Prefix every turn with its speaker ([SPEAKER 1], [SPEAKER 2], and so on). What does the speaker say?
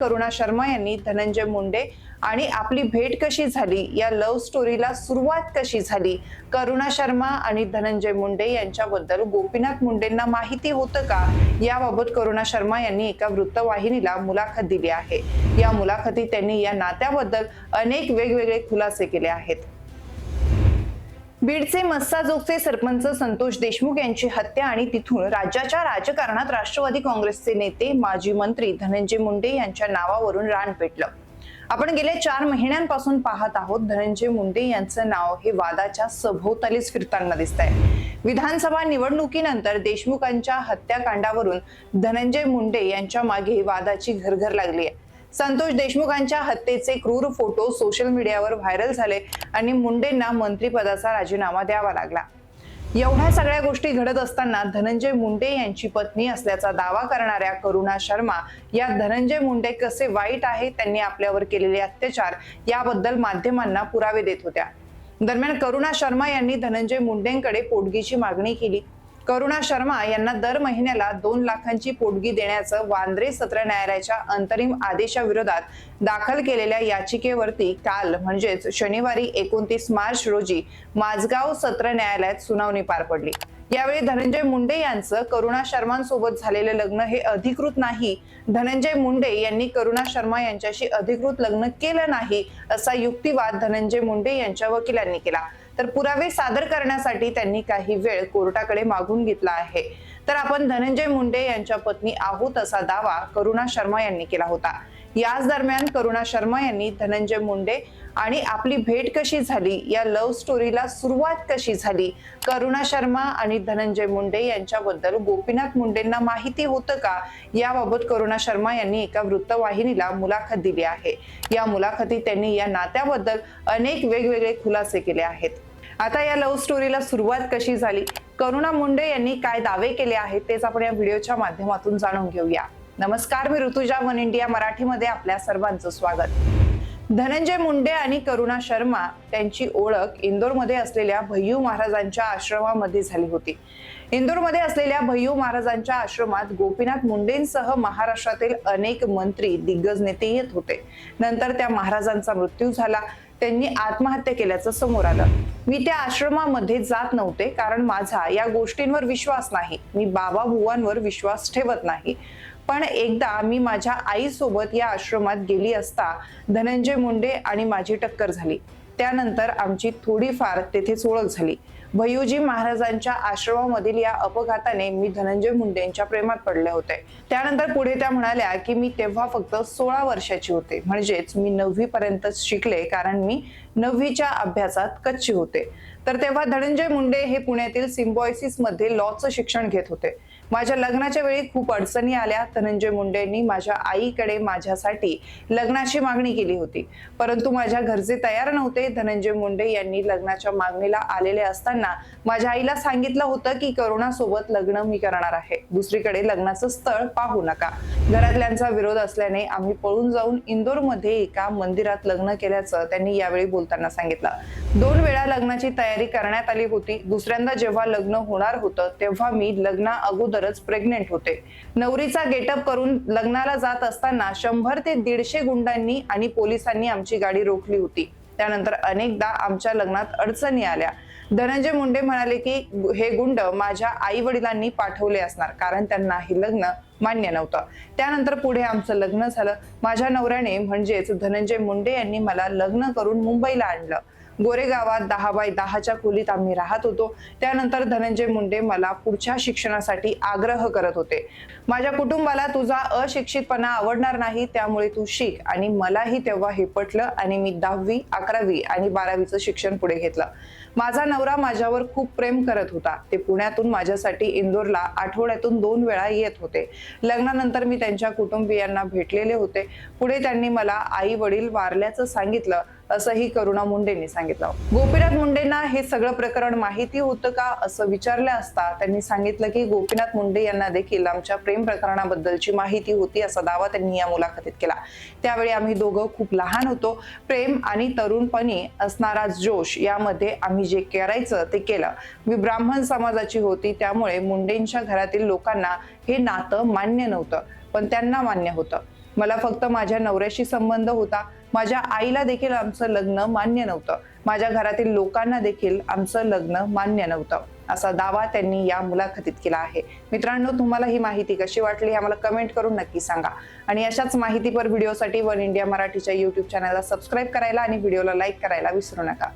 [SPEAKER 1] करुणा शर्मा यांनी धनंजय मुंडे आणि आपली भेट कशी झाली? या लव्ह स्टोरीला सुरुवात कशी झाली? करुणा शर्मा आणि धनंजय मुंडे यांच्याबद्दल गोपीनाथ मुंडेंना माहिती होतं का? याबाबत करुणा शर्मा यांनी एका वृत्तवाहिनीला मुलाखत दिली आहे. या मुलाखतीत त्यांनी या नात्याबद्दल अनेक वेगवेगळे खुलासे केले आहेत. बीडचे मस्साजोगचे सरपंच संतोष देशमुख यांची हत्या आणि तिथून राज्याच्या राजकारणात राष्ट्रवादी काँग्रेसचे नेते माजी मंत्री धनंजय मुंडे यांच्या नावावरून रान पेटलं. आपण गेल्या चार महिन्यांपासून पाहत आहोत धनंजय मुंडे यांचं नाव हे वादाच्या सभोवतालीच फिरताना दिसत आहे विधानसभा निवडणुकीनंतर देशमुखांच्या हत्याकांडावरून धनंजय मुंडे यांच्या मागे वादाची घरघर लागली आहे संतोष देशमुखांच्या हत्येचे क्रूर फोटो सोशल मीडियावर व्हायरल झाले आणि मुंडेंना मंत्रिपदाचा राजीनामा द्यावा लागला. एवढ्या सगळ्या गोष्टी घडत असताना धनंजय मुंडे यांची पत्नी असल्याचा दावा करणाऱ्या करुणा शर्मा या धनंजय मुंडे कसे वाईट आहे त्यांनी आपल्यावर केलेले अत्याचार याबद्दल माध्यमांना पुरावे देत होत्या. दरम्यान करुणा शर्मा यांनी धनंजय मुंडेंकडे पोटगीची मागणी केली. करुणा शर्मा यांना दर महिन्याला दोन लाखांची पोटगी देण्याचं वांद्रे सत्र न्यायालयाच्या अंतरिम आदेशाविरोधात दाखल केलेल्या याचिकेवरती काल म्हणजेच शनिवारी एकोणतीस मार्च रोजी माझगाव सत्र न्यायालयात सुनावणी पार पडली. यावेळी धनंजय मुंडे यांचं करुणा शर्मांसोबत झालेलं लग्न हे अधिकृत नाही. धनंजय मुंडे यांनी करुणा शर्मा यांच्याशी अधिकृत लग्न केलं नाही असा युक्तिवाद धनंजय मुंडे यांच्या वकिलांनी केला. तर पुरावे सादर करण्यासाठी त्यांनी काही वेळ कोर्टाकडे मागून घेतला आहे. तर आपण धनंजय मुंडे यांच्या पत्नी आहोत असा दावा करुणा शर्मा यांनी केला होता. याच दरम्यान करुणा शर्मा यांनी धनंजय मुंडे आणि आपली भेट कशी झाली या लव्ह स्टोरीला सुरुवात कशी झाली करुणा शर्मा आणि धनंजय मुंडे यांच्याबद्दल गोपीनाथ मुंडेंना माहिती होतं का? याबाबत करुणा शर्मा यांनी एका वृत्तवाहिनीला मुलाखत दिली आहे. या मुलाखतीत त्यांनी या नात्याबद्दल अनेक वेगवेगळे खुलासे केले आहेत. आता या लव्ह स्टोरीला सुरुवात कशी झाली? करुणा मुंडे यांनी काय दावे केले आहेत तेच आपण या व्हिडिओच्या माध्यमातून जाणून घेऊया. नमस्कार मी ऋतुजा वन इंडिया मराठीमध्ये आपल्या सर्वांचं स्वागत. धनंजय मुंडे आणि करुणा शर्मा त्यांची ओळख इंदोरमध्ये असलेल्या भय्यू महाराजांच्या आश्रमामध्ये झाली होती. इंदोरमध्ये असलेल्या भय्यू महाराजांच्या आश्रमात गोपीनाथ मुंडेंसह महाराष्ट्रातील अनेक मंत्री दिग्गज नेते येत होते. नंतर त्या महाराजांचा मृत्यू झाला. त्यांनी आत्महत्या केल्याचं समोर आलं. मी त्या आश्रमामध्ये जात नव्हते कारण माझा या गोष्टींवर विश्वास नाही. मी बाबा बुवांवर विश्वास ठेवत नाही. पण एकदा मी माझ्या आईसोबत या आश्रमात गेली असता धनंजय मुंडे आणि माझी टक्कर झाली. त्यानंतर आमची थोडीफार तेथेच ओळख झाली. भय्यूजी महाराजांच्या आश्रमामधील या अपघाताने मी धनंजय मुंडेंच्या प्रेमात पडले होते. त्यानंतर पुढे त्या म्हणाल्या की मी तेव्हा फक्त सोळा वर्षाची होते. म्हणजेच मी नववी पर्यंत शिकले कारण मी नववीच्या अभ्यासात कच्ची होते. तर तेव्हा धनंजय मुंडे हे पुण्यातील सिम्बॉयसिसमध्ये लॉचं शिक्षण घेत होते. माझ्या लग्नाच्या वेळी खूप अडचणी आल्या. धनंजय मुंडेंनी माझ्या आईकडे माझ्यासाठी लग्नाची मागणी केली होती. परंतु माझ्या घरचे तयार नव्हते. धनंजय मुंडे यांनी लग्नाच्या मागणीला आलेले असताना माझ्या आईला सांगितलं होतं की करोना सोबत लग्न मी करणार आहे. दुसरीकडे लग्नाचं स्थळ पाहू नका. घरातल्यांचा विरोध असल्याने आम्ही पळून जाऊन इंदोरमध्ये एका मंदिरात लग्न केल्याचं त्यांनी यावेळी बोलताना सांगितलं. दोन वेळा लग्नाची तयारी करण्यात आली होती. दुसऱ्यांदा जेव्हा लग्न होणार होतं तेव्हा मी लग्ना अगोदरच प्रेग्नेंट होते. नवरीचा गेटअप करून लग्नाला जात असताना शंभर ते दीडशे गुंडांनी आणि पोलिसांनी आमची गाडी रोखली होती. त्यानंतर अनेकदा आमच्या लग्नात अडचणी आल्या. धनंजय मुंडे म्हणाले की हे गुंड माझ्या आई वडिलांनी पाठवले असणार कारण त्यांना हे लग्न मान्य नव्हतं. त्यानंतर पुढे आमचं लग्न झालं. माझ्या नवऱ्याने म्हणजेच धनंजय मुंडे यांनी मला लग्न करून मुंबईला आणलं. गोरेगावात दहा बाय दहाच्या खोलीत आम्ही राहत होतो. त्यानंतर धनंजय मुंडे मला पुढच्या शिक्षणासाठी आग्रह करत होते. माझ्या कुटुंबाला तुझा अशिक्षितपणा आवडणार नाही त्यामुळे तू शिक. आणि मलाही तेव्हा हे पटलं आणि मी दहावी अकरावी आणि बारावीचं शिक्षण पुढे घेतलं. माझा नवरा माझ्यावर खूप प्रेम करत होता. ते पुण्यातून माझ्यासाठी इंदोरला आठवड्यातून दोन वेळा येत होते. लग्नानंतर मी त्यांच्या कुटुंबियांना भेटलेले होते. पुढे त्यांनी मला आई वडील वारल्याचं सांगितलं. असंही करुणा मुंडेंनी सांगितलं. गोपीनाथ मुंडेंना हे सगळं प्रकरण माहिती होतं का असं विचारलं असता त्यांनी सांगितलं की गोपीनाथ मुंडे यांना देखील आमच्या प्रेम प्रकरणाबद्दलची माहिती होती असा दावा त्यांनी या मुलाखतीत केला. त्यावेळी आम्ही दोघं खूप लहान होतो. प्रेम आणि तरुणपणी असणारा जोश यामध्ये आम्ही जे करायचं ते केलं. मी ब्राह्मण समाजाची होती त्यामुळे मुंडेंच्या घरातील लोकांना हे नातं मान्य नव्हतं पण त्यांना मान्य होतं. मला फक्त माझ्या नवऱ्याशी संबंध होता. माझ्या आईला देखील आमचं लग्न मान्य नव्हतं. माझ्या घरातील लोकांना देखील आमचं लग्न मान्य नव्हतं. असा दावा त्यांनी या मुलाखतीत केला आहे. मित्रांनो तुम्हाला ही माहिती कशी वाटली हे आम्हाला कमेंट करून नक्की सांगा. आणि अशाच माहितीपर व्हिडिओसाठी वन इंडिया मराठीच्या युट्यूब चॅनलला सबस्क्राईब करायला आणि व्हिडिओला लाईक करायला विसरू नका.